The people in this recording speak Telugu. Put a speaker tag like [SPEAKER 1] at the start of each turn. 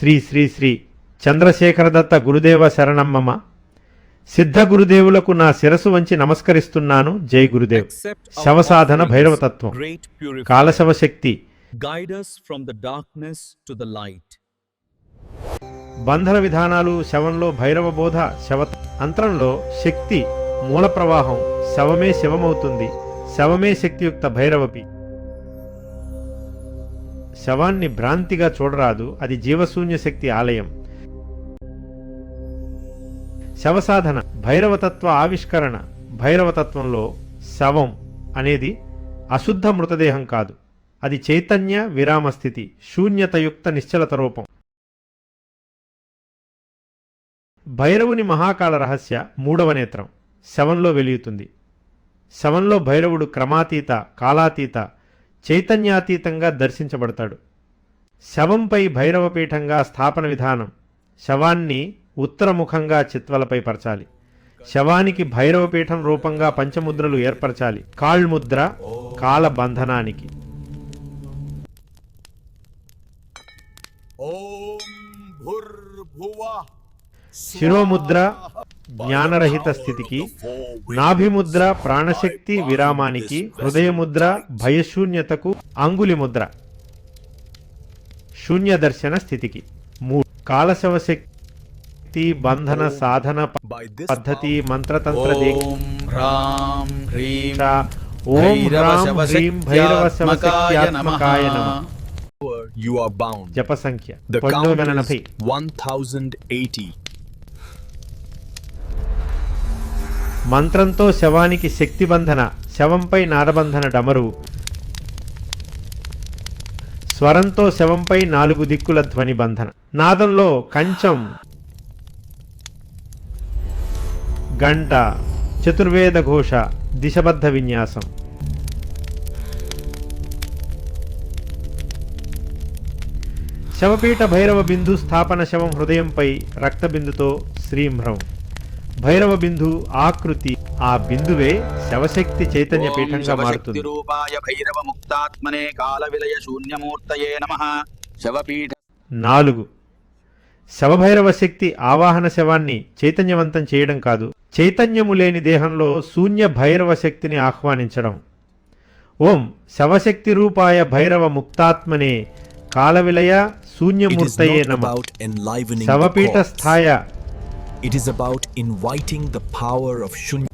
[SPEAKER 1] శ్రీ శ్రీ శ్రీ చంద్రశేఖరదత్త గురుదేవ శరణమ్మమ సిద్ధ గురుదేవులకు నా శిరసు వంచి నమస్కరిస్తున్నాను. జై గురుదేవ్. శవసాధన భైరవతత్వం. కాలశవ శక్తి. బంధన విధానాలు శవంలో భైరవ బోధ శవ అంతరంలో శక్తి మూల ప్రవాహం శవమే శవమవుతుంది. శవమే శక్తియుక్త భైరవపి. శవాన్ని భ్రాంతిగా చూడరాదు. అది జీవశూన్య శక్తి ఆలయం. శవసాధన భైరవతత్వ ఆవిష్కరణ. భైరవతత్వంలో శవం అనేది అశుద్ధ మృతదేహం కాదు. అది చైతన్య విరామ స్థితి శూన్యతయుక్త నిశ్చలత రూపం. భైరవుని మహాకాల రహస్య మూడవ నేత్రం శవంలో వెలుగుతుంది. శవంలో భైరవుడు క్రమాతీత కాలాతీత చైతన్యాతీతంగా దర్శించబడతాడు. శవంపై భైరవపీఠంగా స్థాపన విధానం శవాన్ని ఉత్తరముఖంగా చిత్వలపై పరచాలి. శవానికి భైరవపీఠం రూపంగా పంచముద్రలు ఏర్పరచాలి. కాళ్ముద్ర కాల బంధనానికి
[SPEAKER 2] ఓం భుర్భువ
[SPEAKER 1] శిరోముద్ర జ్ఞానరహిత స్థితికి నాభిముద్ర ప్రాణశక్తి విరామానికి హృదయముద్ర భయశూన్యతకు అంగులిముద్ర శూన్య దర్శన స్థితికి మూడు కాలశవశక్తి బంధన సాధన పద్ధతి మంత్రతంత్ర జప సంఖ్య
[SPEAKER 2] 1080
[SPEAKER 1] మంత్రంతో శవానికి శక్తి బంధన శవంపై నారబంధన డమరు. స్వరంతో శవంపై నాలుగు దిక్కుల ధ్వని బంధన నాదంలో కంచం గంట చతుర్వేద ఘోష దిశబద్ధ విన్యాసం. శవపీఠ భైరవ బిందు స్థాపన శవం హృదయంపై రక్తబిందుతో శ్రీంహ్రం భైరవ బిందు ఆకృతి. ఆ బిందువే శవశక్తి చైతన్య పీఠంగా మారుతుంది.
[SPEAKER 3] రూపాయ భైరవ ముక్తాత్మనే కాల విలయ శూన్యమూర్తయే నమ. శవపీఠ
[SPEAKER 1] నాలుగు. శవభైరవ శక్తి ఆవాహన శవాన్ని చైతన్యవంతం చేయడం కాదు. చైతన్యము లేని దేహంలో శూన్య భైరవ శక్తిని ఆహ్వానించడం. ఓం శవశక్తి రూపాయ భైరవ ముక్తాత్మనే కాలవిలయ శూన్యమూర్తయే నమ. శవపీఠ. స్థాయ
[SPEAKER 4] It is about inviting the power of Shunya